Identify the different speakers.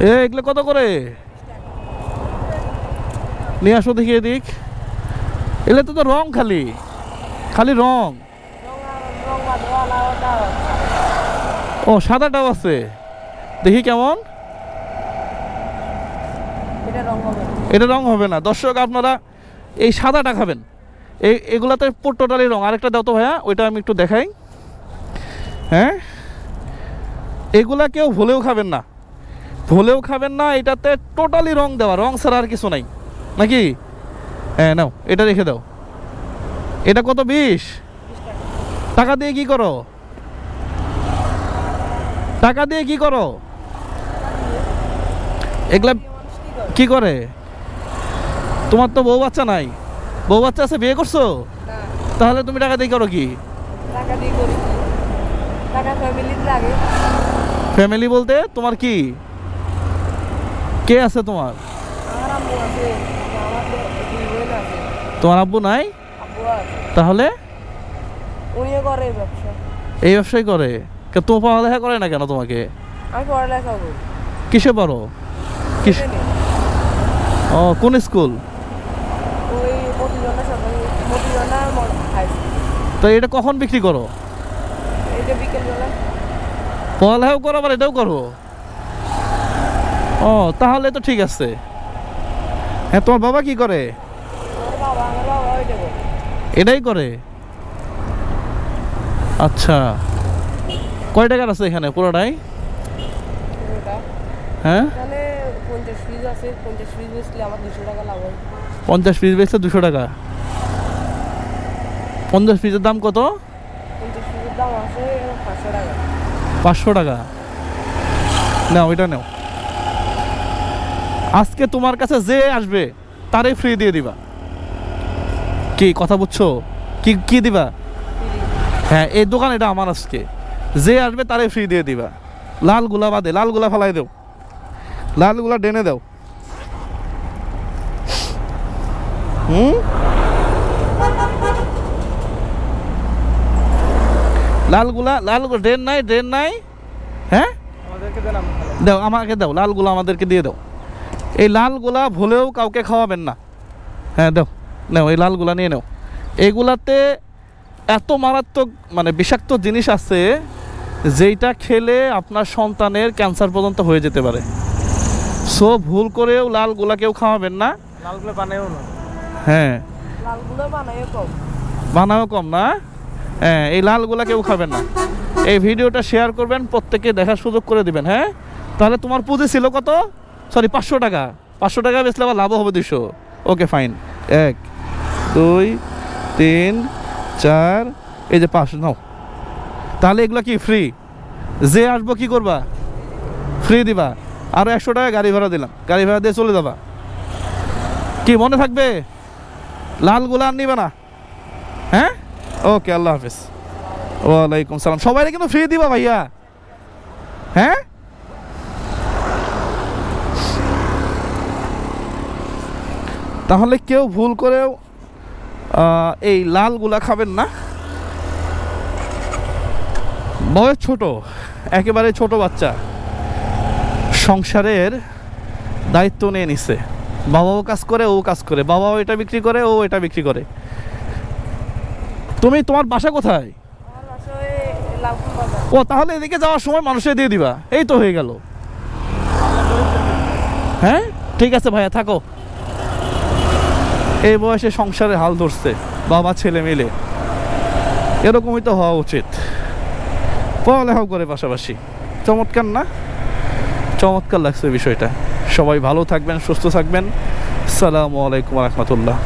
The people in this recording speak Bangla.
Speaker 1: এ এগুলো কত করে? নিয়ে আসো দেখি এদিক। এগুলো তো তো রং খালি। খালি রং। ও সাদাটাও আছে। দেখি কেমন।
Speaker 2: এটা রং হবে।
Speaker 1: এটা রং হবে না। দর্শক আপনারা এই সাদাটা খাবেন। এই এগুলাতে টোটালি রং। আরেকটা দাও তো ভাইয়া ওইটা আমি একটু দেখাই। হ্যাঁ? এগুলা কেউ ভুলেও খাবেন না। ভুলেও খাবেন না এটাতে টোটালি রং দেওয়া রং ছাড়া আর কিছু নাই। নাকি? হ্যাঁ নাও এটা রেখে দাও। এটা কত বিশ? টাকা দিয়ে কি করো? টাকা দিয়ে কি করো? এগুলা কি করে? তোমার তো বউ বাচ্চা নাই। বউ বাচ্চা আছে বিয়ে করছ? তাহলে তুমি টাকা দিয়ে করো কি? ফ্যামিলি বলতে তোমার কি? কে আছে তোমার? তোমার আব্বু নাই? তাহলে?
Speaker 2: এই ব্যবসা
Speaker 1: ব্যবসায় করে। কে তো পড়ালেখা করে না কেন তোমাকে? কিসে
Speaker 2: পারো
Speaker 1: ও কোন স্কুল? তো এটা কখন বিক্রি করো? পড়ালেখাও করো আবার এটাও করো? ও, তাহলে তো ঠিক আছে। হ্যাঁ তোমার বাবা কি করে? এটাই করে? আচ্ছা। কয় টাকার আছে এখানে পুরোটাই? হ্যাঁ?
Speaker 2: পঞ্চাশ পিস বেচলে দুশো টাকা।
Speaker 1: পঞ্চাশ পিসের দাম কত?
Speaker 2: পাঁচশো টাকা।
Speaker 1: নাও, এটা নাও। আজকে তোমার কাছে যে আসবে তারই ফ্রি দিয়ে দিবা। কি কথা বুঝছ? কি কি দিবা? হ্যাঁ এই দোকান এটা আমার আজকে। যে আসবে তারে ফ্রি দিয়ে দিবা। লালগুলা বাদে লালগুলা ফেলাই দেও। লালগুলা ডেনে দাও। হুম? লালগুলা লাল ড্রেন নাই ড্রেন নাই? হ্যাঁ?
Speaker 2: আমাদেরকে
Speaker 1: দাও আমাকে দাও লালগুলো আমাদেরকে দিয়ে দাও। এই লালগুলা হলেও কাউকে খাওয়াবেন না। হ্যাঁ দাও নাও এই লালগুলা নিয়ে নাও। এগুলাতে এত মারাত্মক মানে বিষাক্ত জিনিস আছে যেইটা খেলে আপনার সন্তানের ক্যান্সার পর্যন্ত হয়ে যেতে পারে। সো ভুল করেও লাল গোলা কেউ খাওয়াবেন না।
Speaker 2: লালগুলো বানায়ও না।
Speaker 1: হ্যাঁ।
Speaker 2: লালগুলো বানায়ও কম।
Speaker 1: বানাও কম না? হ্যাঁ এই লালগুলা কেউ খাবেন না। এই ভিডিওটা শেয়ার করবেন প্রত্যেকে দেখার সুযোগ করে দিবেন হ্যাঁ? তাহলে তোমার পুঁজি ছিল কত? সরি পাঁচশো টাকা। পাঁচশো টাকা বেচলে আবার লাভও হবে দুশো ওকে ফাইন এক, দুই, তিন, চার, এই যে পাঁচ, নাও। তাহলে এগুলো কি ফ্রি যে আসব কি করবা? ফ্রি দিবা। আরও একশো টাকা গাড়ি ভাড়া দিলাম। গাড়ি ভাড়া দিয়ে চলে যাবা। কি, মনে থাকবে? লালগুলা আর নিবে না? হ্যাঁ? ওকে আল্লাহ হাফিজ। ওয়ালাইকুম সালাম। সবাই কিন্তু ফ্রি দিবা ভাইয়া। হ্যাঁ? তাহলে কেউ ভুল করেও এই লালগুলা খাবেন না। বয়স ছোট একেবারে ছোট বাচ্চা। সংসারের দায়িত্ব নিয়ে নিছে। বাবাও কাজ করে ও কাজ করে। বাবাও এটা বিক্রি করে ও এটা বিক্রি করে। তুমি তোমার বাসা কোথায়? ও তাহলে এদিকে যাওয়ার সময় মানুষে দিয়ে দিবা। এই তো হয়ে গেল। হ্যাঁ? ঠিক আছে ভাইয়া থাকো। এই বয়সে সংসারে হাল ধরছে, বাবা, ছেলে মিলে। এরকমই তো হওয়া উচিত। পড়ালেখাও করে পাশাপাশি। চমৎকার না? চমৎকার লাগছে বিষয়টা। সবাই ভালো থাকবেন, সুস্থ থাকবেন। সালামু আলাইকুম রহমতুল্লাহ।